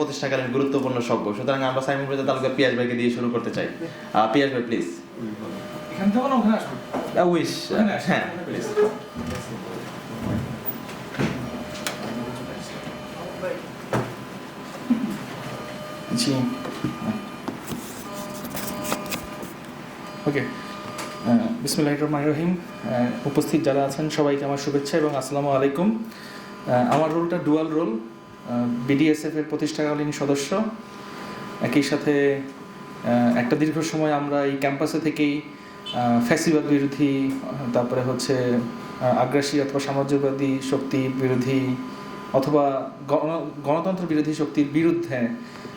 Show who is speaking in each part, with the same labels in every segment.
Speaker 1: প্রতিষ্ঠাকালীন গুরুত্বপূর্ণ সভ্য। সুতরাং আমরা সাইমন মির্জা তালুকা পিয়াস ভাইকে দিয়ে শুরু করতে চাই। পিয়াস ভাই প্লিজ
Speaker 2: এখান থেকে না ওখানে আসব?
Speaker 1: উইশ হ্যাঁ।
Speaker 2: প্লিজ জি। ওকে বিসমুল্লাহ রহমান রহিম। আহ, উপস্থিত যারা আছেন সবাইকে আমার শুভেচ্ছা এবং আসসালামু আলাইকুম। আমার রোলটা ডুয়াল রোল বিডিএসএফ এর প্রতিষ্ঠাকালীন সদস্য। একই সাথে একটা দীর্ঘ সময় আমরা এই ক্যাম্পাসে থেকেই ফ্যাসিবাদ বিরোধী, তারপরে হচ্ছে আগ্রাসী অথবা সাম্রাজ্যবাদী শক্তি বিরোধী অথবা গণ- গণতন্ত্র বিরোধী শক্তির বিরুদ্ধে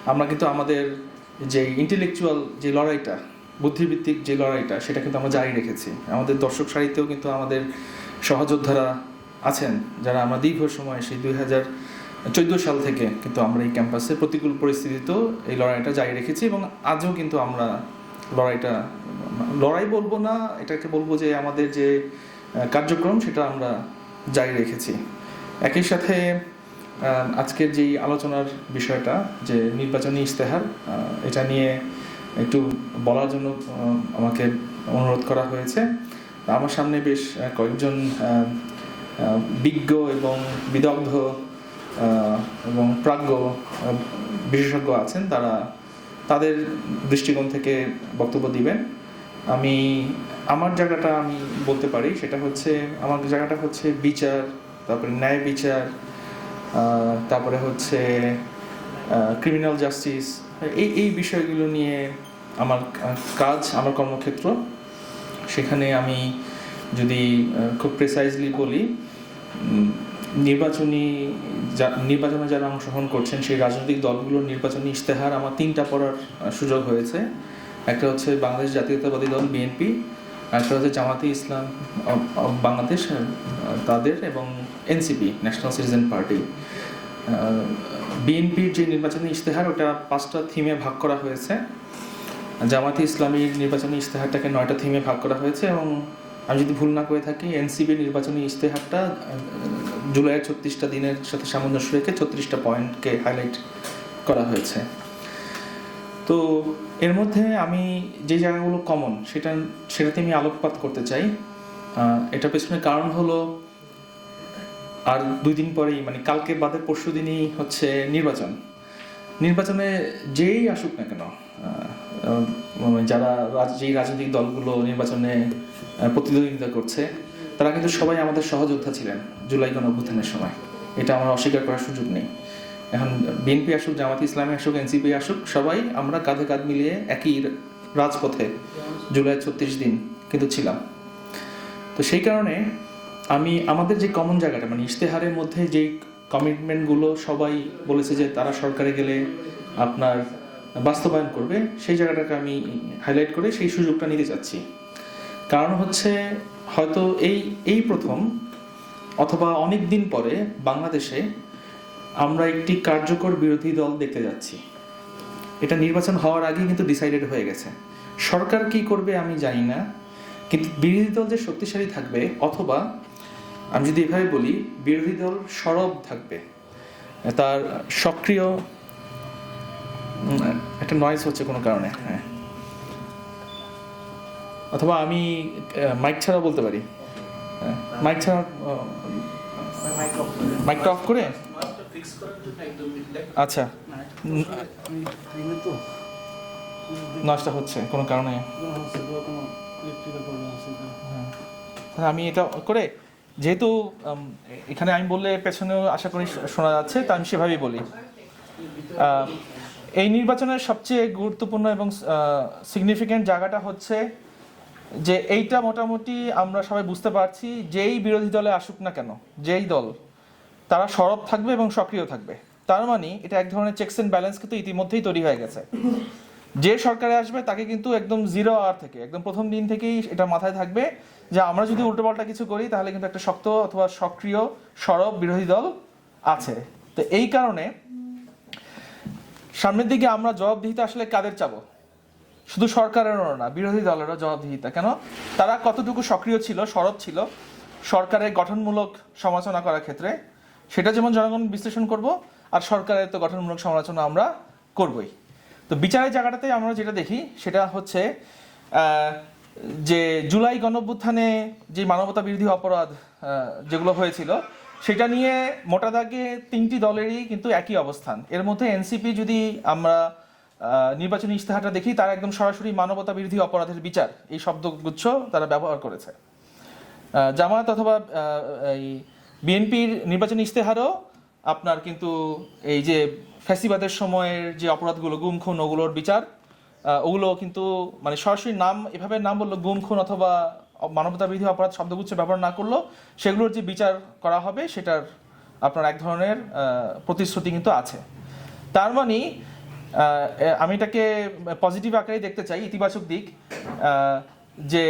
Speaker 2: আমরা কিন্তু আমাদের যে ইন্টেলেকচুয়াল যে লড়াইটা বুদ্ধিভিত্তিক যে লড়াইটা, সেটা কিন্তু আমরা জারি রেখেছি। আমাদের দর্শক সারিতেও কিন্তু আমাদের সহযোদ্ধারা আছেন, যারা আমরা দীর্ঘ সময় সেই দুই হাজার চোদ্দ সাল থেকে কিন্তু আমরা এই ক্যাম্পাসে প্রতিকূল পরিস্থিতিতেও এই লড়াইটা জারি রেখেছি এবং আজও কিন্তু আমরা লড়াইটা, লড়াই বলব না, এটাকে বলব যে আমাদের যে কার্যক্রম সেটা আমরা জারি রেখেছি। একই সাথে আজকের যেই আলোচনার বিষয়টা যে নির্বাচনী ইশতেহার এটা নিয়ে একটু বলার জন্য আমাকে অনুরোধ করা হয়েছে। আমার সামনে বেশ কয়েকজন বিজ্ঞ এবং বিদগ্ধ এবং প্রাজ্ঞ বিশেষজ্ঞ আছেন, তারা তাদের দৃষ্টিকোণ থেকে বক্তব্য দিবেন। আমি, আমার জায়গাটা আমি বলতে পারি, সেটা হচ্ছে, আমার জায়গাটা হচ্ছে বিচার, তারপরে ন্যায় বিচার তারপরে হচ্ছে ক্রিমিনাল জাস্টিস এই এই বিষয়গুলো নিয়ে আমার কাজ, আমার কর্মক্ষেত্র। সেখানে আমি যদি খুব প্রেসাইজলি বলি নির্বাচনী নির্বাচনে যারা অংশগ্রহণ করছেন, সেই রাজনৈতিক দলগুলোর নির্বাচনী ইশতেহার আমার তিনটা পড়ার সুযোগ হয়েছে। একটা হচ্ছে বাংলাদেশ জাতীয়তাবাদী দল বিএনপি একটা হচ্ছে জামাতে ইসলাম বাংলাদেশ তাদের এবং এনসিপি ন্যাশনাল সিটিজেন পার্টি বিএনপির যে নির্বাচনী ইশতেহার, ওটা পাঁচটা থিমে ভাগ করা হয়েছে। জামাতে ইসলামীর নির্বাচনী ইশতেহারটাকে নয়টা থিমে ভাগ করা হয়েছে এবং আমি যদি ভুল না করে থাকি এনসিবির নির্বাচনী ইশতেহারটা জুলাইয়ের ছত্রিশটা দিনের সাথে সামঞ্জস্য রেখে ছত্রিশটা পয়েন্টকে হাইলাইট করা হয়েছে। তো এর মধ্যে আমি যে জায়গাগুলো কমন সেটা, সেটাতে আমি আলোকপাত করতে চাই। এটা পেছনে কারণ হলো, আর দুই দিন পরেই মানে কালকে বাদে পরশু দিনই হচ্ছে নির্বাচন। নির্বাচনে যেই আসুক না কেন যারা রাজ- যেই রাজনৈতিক দলগুলো নির্বাচনে প্রতিদ্বন্দ্বিতা করছে, তারা কিন্তু সবাই আমাদের সহযোদ্ধা ছিলেন জুলাই গণ অভ্যুত্থানের সময়। এটা আমার অস্বীকার করার সুযোগ নেই। এখন বিএনপি আসুক, জামাত ইসলামী আসুক, এনসিপি আসুক, সবাই আমরা কাঁধে কাঁধ মিলিয়ে একই রাজপথে জুলাই ছত্রিশ দিন কিন্তু ছিলাম। তো সেই কারণে আমি, আমাদের যে কমন জায়গাটা মানে ইশতেহারের মধ্যে যেই কমিটমেন্টগুলো সবাই বলেছে যে তারা সরকারে গেলে আপনার বাস্তবায়ন করবে, সেই জায়গাটাকে আমি হাইলাইট করে সেই সুযোগটা নিতে চাচ্ছি। কারণ হচ্ছে, হয়তো এই এই প্রথম অথবা অনেক দিন পরে বাংলাদেশে আমরা একটি কার্যকর বিরোধী দল দেখতে যাচ্ছি। এটা নির্বাচন হওয়ার আগে কিন্তু ডিসাইডেড হয়ে গেছে। সরকার কি করবে আমি জানি না, কিন্তু বিরোধী দল যে শক্তিশালী থাকবে অথবা আমি যদি এভাবে বলি, বিরোধী দল সরব থাকবে। তার সক্রিয় একটা নয়েজ হচ্ছে কোনো কারণে হ্যাঁ। অথবা আমি মাইক ছাড়া বলতে পারি। মাইক ছাড়া মাইকটা অফ করে? আচ্ছা। নয়টা হচ্ছে কোনো কারণে। হ্যাঁ, আমি এটা করে যেহেতু এখানে আমি বললে পেছনেও আশা করি শোনা যাচ্ছে তা আমি সেভাবেই বলি। এই নির্বাচনের সবচেয়ে গুরুত্বপূর্ণ এবং সিগনিফিক্যান্ট জায়গাটা হচ্ছে যে এইটা মোটামুটি আমরা সবাই বুঝতে পারছি, যেই বিরোধী দলে আসুক না কেন, যেই দল, তারা সরব থাকবে এবং সক্রিয় থাকবে। তার মানে এটা এক ধরনের চেকস অ্যান্ড ব্যালেন্স কিন্তু ইতিমধ্যেই তৈরি হয়ে গেছে। যে সরকারে আসবে তাকে কিন্তু একদম জিরো আওয়ার থেকে, একদম প্রথম দিন থেকেই এটা মাথায় থাকবে যে আমরা যদি উল্টোপাল্টা কিছু করি, তাহলে কিন্তু একটা শক্ত অথবা সক্রিয়, সরব বিরোধী দল আছে। তো এই কারণে সামনের দিকে আমরা জবাবদিহিতা আসলে কাদের চাবো? শুধু সরকারেরও না, বিরোধী দলেরও জবাবদিহিতা। কেন? তারা কতটুকু সক্রিয় ছিল, সরব ছিল, সরকারের গঠনমূলক সমালোচনা করার ক্ষেত্রে, সেটা যেমন জনগণ বিশ্লেষণ করব, আর সরকারের তো গঠনমূলক সমালোচনা আমরা করবই। তো বিচারের জায়গাটাতে আমরা যেটা দেখি, সেটা হচ্ছে যে জুলাই গণঅভ্যুত্থানে যে মানবতা বিরোধী অপরাধ যেগুলো হয়েছিল সেটা নিয়ে মোটা দাগে তিনটি দলেরই কিন্তু একই অবস্থান। এর মধ্যে এনসিপি যদি আমরা নির্বাচনী ইস্তেহারটা দেখি, তারা একদম সরাসরি মানবতা বিরোধী অপরাধের বিচার, এই শব্দগুচ্ছ তারা ব্যবহার করেছে। জামায়াত অথবা এই বিএনপির নির্বাচনী ইশতেহারও আপনার কিন্তু এই যে ফ্যাসিবাদের সময়ের যে অপরাধগুলো, গুম, খুন, ওগুলোর বিচার ওগুলো কিন্তু মানে সরাসরি নাম, এভাবে নাম বলল গুম, খুন অথবা মানবতা বিরোধী অপরাধ শব্দগুচ্ছ ব্যবহার না করলেও সেগুলোর যে বিচার করা হবে সেটার আপনার এক ধরনের প্রতিশ্রুতি কিন্তু আছে। তার মানে আমি এটাকে পজিটিভ আকারে দেখতে চাই, ইতিবাচক দিক যে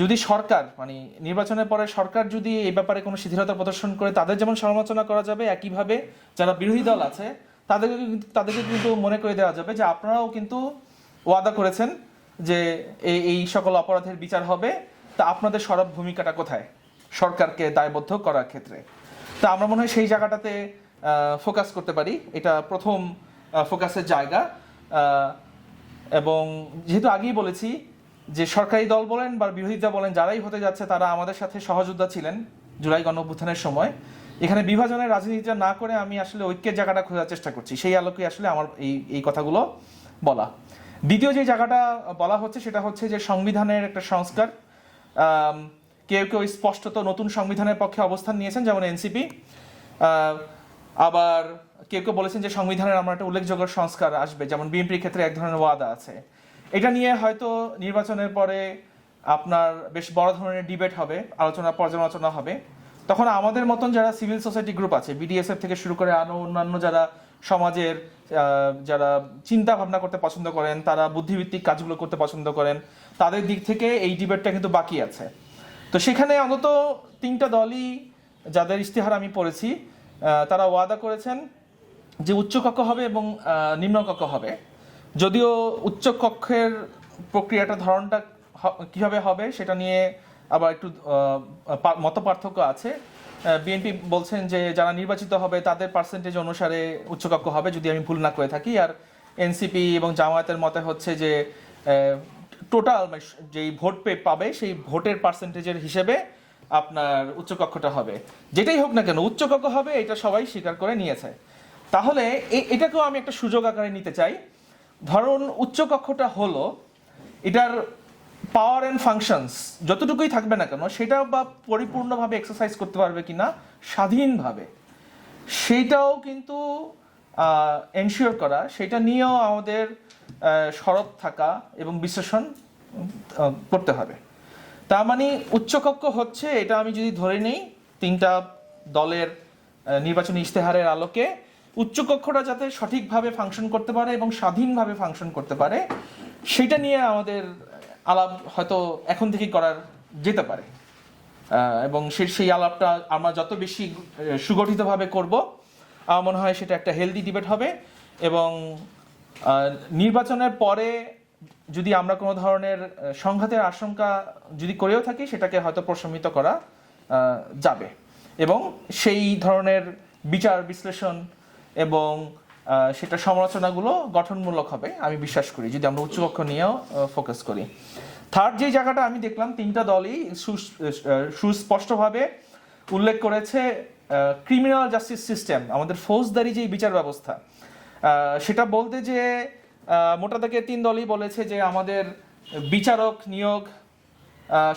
Speaker 2: যদি সরকার মানে নির্বাচনের পরে সরকার যদি এই ব্যাপারে কোনো শিথিলতা প্রদর্শন করে, তাদের যেমন সমালোচনা করা যাবে একইভাবে যারা বিরোধী দল আছে, তাদেরকে তাদেরকে কিন্তু মনে করে দেওয়া যাবে যে আপনারাও কিন্তু ওয়াদা করেছেন যে এই সকল অপরাধের বিচার হবে। তা আপনাদের সরব ভূমিকাটা কোথায়? সরকারকে দায়বদ্ধ করার ক্ষেত্রে। তা আমরা মনে হয় সেই জায়গাটাতে ফোকাস করতে পারি। এটা প্রথম ফোকাসের জায়গা। এবং যেহেতু আগেই বলেছি যে সরকারি দল বলেন বা বিরোধীরা বলেন, যারাই হতে যাচ্ছে তারা আমাদের সাথে সহযোদ্ধা ছিলেন জুলাই গণ অভ্যুত্থানের সময়। এখানে বিভাজনের রাজনীতিটা না করে আমি আসলে ঐক্যের জায়গাটা খোঁজার চেষ্টা করছি। সেই আলোকে আসলে আমার এই এই কথাগুলো বলা। দ্বিতীয় যে জায়গাটা বলা হচ্ছে সেটা হচ্ছে যে সংবিধানের একটা সংস্কার। কেউ কেউ স্পষ্টত নতুন সংবিধানের পক্ষে অবস্থান নিয়েছেন, যেমন এনসিপি। আবার কেউ কেউ বলেছেন যে সংবিধানের আমার একটা উল্লেখযোগ্য সংস্কার আসবে, যেমন বিএনপির ক্ষেত্রে এক ধরনের ওয়াদা আছে। এটা নিয়ে হয়তো নির্বাচনের পরে আপনার বেশ বড় ধরনের ডিবেট হবে, আলোচনা, পর্যালোচনা হবে। তখন আমাদের মতন যারা সিভিল সোসাইটি গ্রুপ আছে, বিডিএসএফ থেকে শুরু করে আরও অন্যান্য যারা সমাজের যারা চিন্তা ভাবনা করতে পছন্দ করেন, তারা বুদ্ধিভিত্তিক কাজগুলো করতে পছন্দ করেন তাদের দিক থেকে এই ডিবেটটা কিন্তু বাকি আছে। তো সেখানে অন্তত তিনটা দলই যাদের ইশতেহার আমি পড়েছি তারা ওয়াদা করেছেন যে উচ্চ কক্ষ হবে এবং আহ, নিম্ন কক্ষ হবে। যদিও উচ্চ কক্ষের প্রক্রিয়াটা ধরনটা কীভাবে হবে সেটা নিয়ে আবার একটু মত পার্থক্য আছে। বিএনপি বলছেন যে যারা নির্বাচিত হবে তাদের পার্সেন্টেজ অনুসারে উচ্চকক্ষ হবে যদি আমি ভুল না করে থাকি। আর এনসিপি এবং জামায়াতের মতে হচ্ছে যে টোটাল যেই ভোট পে পাবে, সেই ভোটের পার্সেন্টেজের হিসেবে আপনার উচ্চকক্ষটা হবে। যেটাই হোক না কেন, উচ্চকক্ষ হবে, এটা সবাই স্বীকার করে নিয়েছে। তাহলে এটাকেও আমি একটা সুযোগ আকারে নিতে চাই। ধরুন, উচ্চকক্ষটা হলো, এটার পাওয়ার অ্যান্ড ফাংশনস যতটুকুই থাকবে না কেন সেটা বা পরিপূর্ণভাবে এক্সারসাইজ করতে পারবে কি না স্বাধীনভাবে। সেইটাও কিন্তু এনশিওর করা। সেটা নিয়েও আমাদের সরব থাকা এবং বিশ্লেষণ করতে হবে। তার মানে উচ্চকক্ষ হচ্ছে, এটা আমি যদি ধরে নেই, তিনটা দলের নির্বাচনী ইশতেহারের আলোকে, উচ্চকক্ষটা যাতে সঠিকভাবে ফাংশন করতে পারে এবং স্বাধীনভাবে ফাংশন করতে পারে, সেটা নিয়ে আমাদের আলাপ হয়তো এখন থেকেই করার যেতে পারে। এবং সেই সেই আলাপটা আমরা যত বেশি সুগঠিতভাবে করব, আমার মনে হয় সেটা একটা হেলদি ডিবেট হবে এবং নির্বাচনের পরে যদি আমরা কোনো ধরনের সংঘাতের আশঙ্কা যদি করেও থাকি, সেটাকে হয়তো প্রশমিত করা যাবে। এবং সেই ধরনের বিচার বিশ্লেষণ এবং সেটা সমালোচনাগুলো গঠনমূলক হবে, আমি বিশ্বাস করি, যদি আমরা উচ্চকক্ষ নিয়েও ফোকাস করি। থার্ড যে জায়গাটা আমি দেখলাম, তিনটা দলই সুস্পষ্টভাবে উল্লেখ করেছে ক্রিমিনাল জাস্টিস সিস্টেম আমাদের ফৌজদারি যে বিচার ব্যবস্থা সেটা বলতে যে মোটা দাগে তিন দলই বলেছে যে আমাদের বিচারক নিয়োগ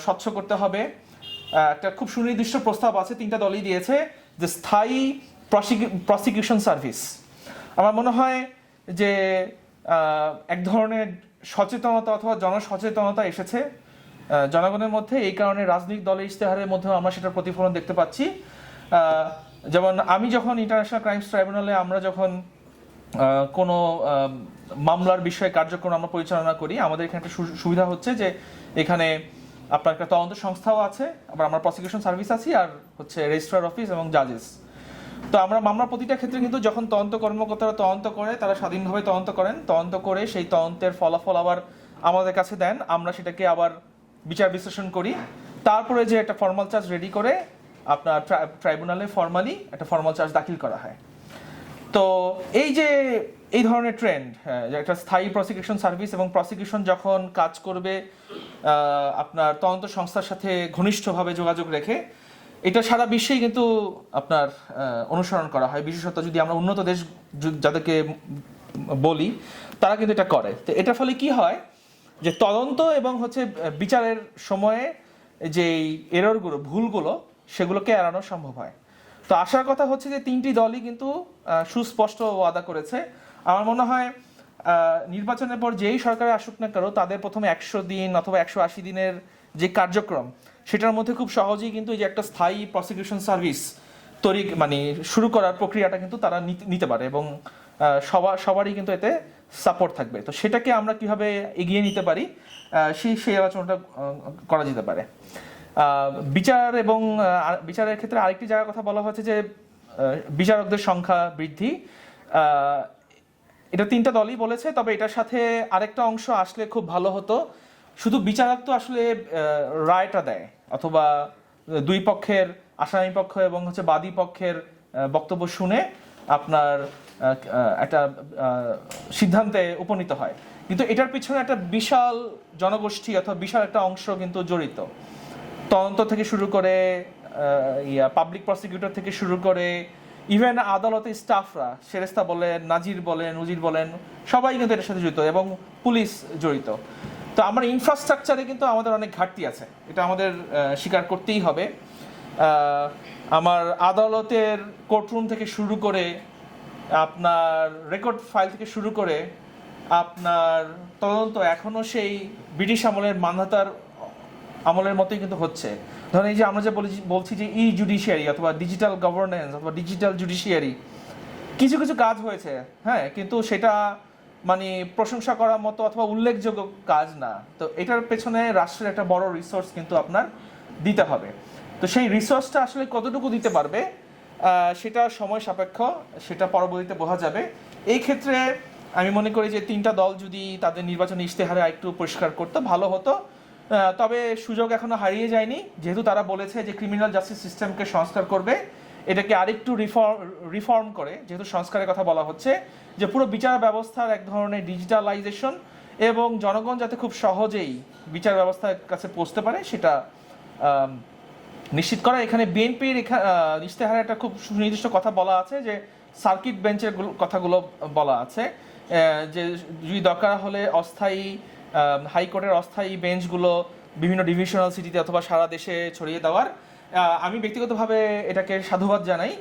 Speaker 2: স্বচ্ছ করতে হবে। একটা খুব সুনির্দিষ্ট প্রস্তাব আছে, তিনটা দলই দিয়েছে, যে স্থায়ী প্রসিকিউশন সার্ভিস আমার মনে হয় যে এক ধরনের সচেতনতা অথবা জনসচেতনতা এসেছে। জনগণের মধ্যে এই কারণে রাজনৈতিক দলের ইশতেহারের মধ্যেও আমরা সেটার প্রতিফলন দেখতে পাচ্ছি। যেমন আমি যখন ইন্টারন্যাশনাল ক্রাইমস ট্রাইব্যুনালে আমরা যখন কোনো মামলার বিষয়ে কার্যক্রম আমরা পরিচালনা করি। আমাদের এখানে একটা সুবিধা হচ্ছে যে এখানে আপনার একটা তদন্ত সংস্থাও আছে, আবার আমরা প্রসিকিউশন সার্ভিস আছি আর হচ্ছে রেজিস্ট্রার অফিস এবং জাজেস তো আমরা মামলার প্রতিটা ক্ষেত্রে কিন্তু যখন তদন্ত কর্মকর্তারা তদন্ত করে, তারা স্বাধীনভাবে তদন্ত করেন। তদন্ত করে সেই তদন্তের ফলাফল আবার আমাদের কাছে দেন। আমরা সেটাকে আবার বিচার বিশ্লেষণ করি। তারপরে যে একটা ফর্মাল চার্জ রেডি করে আপনার ট্রাইব্যুনালে ফর্মালি একটা ফর্মাল চার্জ দাখিল করা হয়। তো এই যে, এই ধরনের ট্রেন্ড একটা স্থায়ী প্রসিকিউশন সার্ভিস এবং প্রসিকিউশন যখন কাজ করবে আপনার তদন্ত সংস্থার সাথে ঘনিষ্ঠভাবে যোগাযোগ রেখে, এটা সারা বিশ্বেই কিন্তু আপনার অনুসরণ করা হয়। বিশেষত যদি আমরা উন্নত দেশ যাদেরকে বলি, তারা কিন্তু এটা করে। তো এটার ফলে কি হয় যে তদন্ত এবং হচ্ছে বিচারের সময়ে যে এররগুলো ভুলগুলো, সেগুলোকে এড়ানো সম্ভব হয়। তো আসার কথা হচ্ছে যে তিনটি দলই কিন্তু সুস্পষ্ট ওয়াদা করেছে। আমার মনে হয় নির্বাচনের পর যেই সরকারে আসুক না কেন, তাদের প্রথমে একশো দিন অথবা একশো আশি দিনের যে কার্যক্রম, সেটার মধ্যে খুব সহজেই কিন্তু এই যে একটা স্থায়ী প্রসিকিউশন সার্ভিস তৈরি মানে শুরু করার প্রক্রিয়াটা কিন্তু তারা নিতে- পারে এবং সবার সবারই কিন্তু এতে সাপোর্ট থাকবে। তো সেটাকে আমরা কীভাবে এগিয়ে নিতে পারি সেই সেই আলোচনাটা করা যেতে পারে। বিচার এবং বিচারের ক্ষেত্রে আরেকটি জায়গার কথা বলা হয়েছে যে বিচারকদের সংখ্যা বৃদ্ধি। এটা তিনটা দলই বলেছে, তবে এটার সাথে আরেকটা অংশ আসলে খুব ভালো হতো। শুধু বিচারক তো আসলে রায়টা দেয়, অথবা দুই পক্ষের, আসামি পক্ষ এবং হচ্ছে বাদী পক্ষের বক্তব্য শুনে আপনার একটা সিদ্ধান্তে উপনীত হয়। কিন্তু এটার পিছনে একটা বিশাল জনগোষ্ঠী অথবা বিশাল একটা অংশ কিন্তু জড়িত। তদন্ত থেকে শুরু করে ইয়া পাবলিক প্রসিকিউটর থেকে শুরু করে ইভেন আদালতের স্টাফরা সেরেস্তা বলেন, নাজির বলেন, উজির বলেন, সবাই কিন্তু এটার সাথে জড়িত এবং পুলিশ জড়িত। তো আমার ইনফ্রাস্ট্রাকচারে কিন্তু আমাদের অনেক ঘাটতি আছে। এটা আমাদের স্বীকার করতেই হবে। আমার আদালতের কোর্টরুম থেকে শুরু করে, আপনার রেকর্ড ফাইল থেকে শুরু করে, আপনার তদন্ত এখনও সেই ব্রিটিশ আমলের মান্ধাতার আমলের মতোই কিন্তু হচ্ছে। ধরেন এই যে আমরা যে বলি- বলছি যে ই জুডিশিয়ারি অথবা ডিজিটাল গভর্নেন্স অথবা ডিজিটাল জুডিশিয়ারি কিছু কিছু কাজ হয়েছে হ্যাঁ কিন্তু সেটা মানে প্রশংসা করার মতো অথবা উল্লেখযোগ্য কাজ না। তো এটার পেছনে রাষ্ট্রের একটা বড় রিসোর্স কিন্তু আপনার দিতে হবে। তো সেই রিসোর্সটা আসলে কতটুকু দিতে পারবে সেটা সময় সাপেক্ষ, সেটা পরবর্তীতে বোঝা যাবে। এই ক্ষেত্রে আমি মনে করি যে তিনটা দল যদি তাদের নির্বাচনী ইশতেহারে একটু পরিষ্কার করতো, ভালো হতো। তবে সুযোগ এখনও হারিয়ে যায়নি। যেহেতু তারা বলেছে যে ক্রিমিনাল জাস্টিস সিস্টেমকে সংস্কার করবে, এটাকে আরেকটু রিফর্ম রিফর্ম করে, যেহেতু সংস্কারের কথা বলা হচ্ছে, যে পুরো বিচার ব্যবস্থার এক ধরনের ডিজিটালাইজেশন এবং জনগণ যাতে খুব সহজেই বিচার ব্যবস্থার কাছে পৌঁছতে পারে, সেটা নিশ্চিত করা। এখানে বিএনপির এখানে ইশতেহারে একটা খুব সুনির্দিষ্ট কথা বলা আছে, যে সার্কিট বেঞ্চের কথাগুলো বলা আছে যে যদি দরকার হলে অস্থায়ী হাইকোর্টের অস্থায়ী বেঞ্চগুলো বিভিন্ন ডিভিশনাল সিটিতে অথবা সারা দেশে ছড়িয়ে দেওয়ার। আমি ব্যক্তিগতভাবে এটাকে সাধুবাদ জানাই।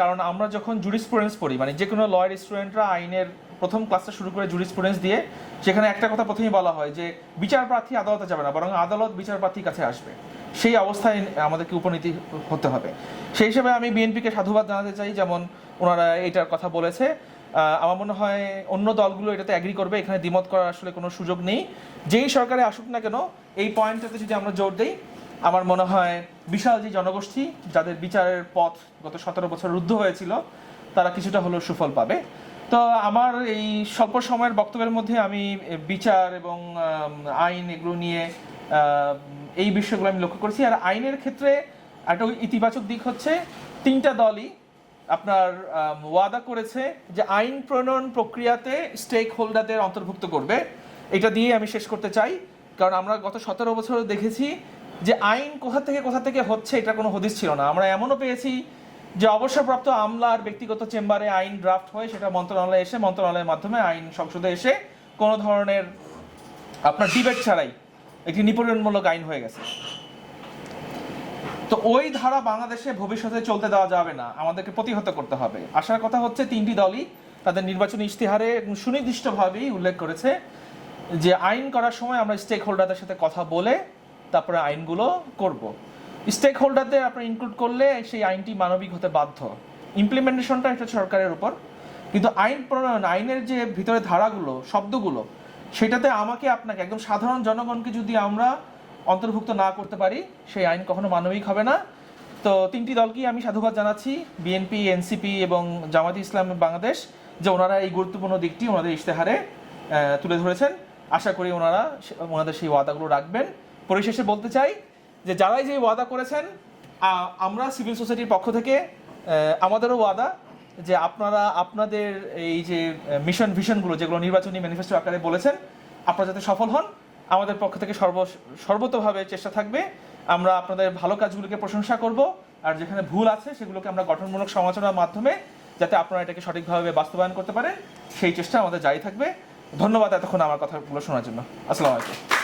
Speaker 2: কারণ আমরা যখন জুরিসপ্রুডেন্স পড়ি মানে যে কোনো লয়ার স্টুডেন্টরা আইনের প্রথম ক্লাসটা শুরু করে জুরিসপ্রুডেন্স দিয়ে, সেখানে একটা কথা প্রথমেই বলা হয় যে বিচার প্রার্থী আদালতে যাবে না, বরং আদালত বিচার প্রার্থীর কাছে আসবে। সেই অবস্থায় আমাদেরকে উপনীতি হতে হবে। সেই হিসেবে আমি বিএনপিকে সাধুবাদ জানাতে চাই, যেমন ওনারা এটার কথা বলেছে। আমার মনে হয় অন্য দলগুলো এটাতে অ্যাগ্রি করবে, এখানে দ্বিমত করার আসলে কোনো সুযোগ নেই। যেই সরকারে আসুক না কেন, এই পয়েন্টটাতে যদি আমরা জোর দিই, আমার মনে হয় বিশাল যে জনগোষ্ঠী, যাদের বিচারের পথ গত সতেরো বছর রুদ্ধ হয়েছিল, তারা কিছুটা হলেও সুফল পাবে। তো আমার এই স্বল্প সময়ের বক্তব্যের মধ্যে আমি বিচার এবং আইন এগুলো নিয়ে এই বিষয়গুলো আমি লক্ষ্য করেছি। আর আইনের ক্ষেত্রে একটা ইতিবাচক দিক হচ্ছে, তিনটা দলই আপনার ওয়াদা করেছে যে আইন প্রণয়ন প্রক্রিয়াতে স্টেক হোল্ডারদের অন্তর্ভুক্ত করবে। এটা দিয়ে আমি শেষ করতে চাই, কারণ আমরা গত সতেরো বছর দেখেছি যে আইন কোথা থেকে কোথা থেকে হচ্ছে এটা কোনো হদিস ছিল না। আমরা এমনও পেয়েছি যে অবসরপ্রাপ্ত আমলার ব্যক্তিগত চেম্বারে আইন ড্রাফট হয়, সেটা মন্ত্রণালয়ে এসে মন্ত্রণালয়ের মাধ্যমে আইন সংসদে এসে কোনো ধরনের আপনার ডিবেট ছাড়াই একটি নিপীড়নমূলক আইন হয়ে গেছে। তো ওই ধারা বাংলাদেশে ভবিষ্যতে চলতে দেওয়া যাবে না। আমাদেরকে প্রতিহত করতে হবে। আসার কথা হচ্ছে তিনটি দলই তাদের নির্বাচনী ইশতেহারে সুনির্দিষ্টভাবেই উল্লেখ করেছে যে আইন করার সময় আমরা স্টেক হোল্ডারদের সাথে কথা বলে তারপরে আইনগুলো করব। স্টেক হোল্ডারদের আপনার ইনক্লুড করলে সেই আইনটি মানবিক হতে বাধ্য। ইমপ্লিমেন্টেশনটা এটা সরকারের উপর। কিন্তু আইন প্রণয়ন, আইনের যে ভিতরে ধারাগুলো, শব্দগুলো, সেটাতে আমাকে আপনাকে, একদম সাধারণ জনগণকে যদি আমরা অন্তর্ভুক্ত না করতে পারি, সেই আইন কখনো মানবিক হবে না। তো তিনটি দলকেই আমি সাধুবাদ জানাচ্ছি, বিএনপি, এনসিপি এবং জামাতি ইসলাম বাংলাদেশ, যে ওনারা এই গুরুত্বপূর্ণ দিকটি ওনাদের ইশতেহারে তুলে ধরেছেন। আশা করি ওনারা ওনাদের সেই ওয়াদাগুলো রাখবেন। পরিশেষে বলতে চাই যে যারাই যে ওয়াদা করেছেন আমরা সিভিল সোসাইটির পক্ষ থেকে আমাদেরও ওয়াদা যে আপনারা আপনাদের এই যে মিশন ভিশনগুলো যেগুলো নির্বাচনী ম্যানিফেস্টো আকারে বলেছেন, আপনারা যাতে সফল হন। আমাদের পক্ষ থেকে সর্ব, সর্বতভাবে চেষ্টা থাকবে, আমরা আপনাদের ভালো কাজগুলোকে প্রশংসা করব, আর যেখানে ভুল আছে সেগুলোকে আমরা গঠনমূলক সমালোচনার মাধ্যমে যাতে আপনারা এটাকে সঠিকভাবে বাস্তবায়ন করতে পারেন, সেই চেষ্টা আমাদের জারি থাকবে। ধন্যবাদ এতক্ষণ আমার কথাগুলো শোনার জন্য। আসসালামু আলাইকুম।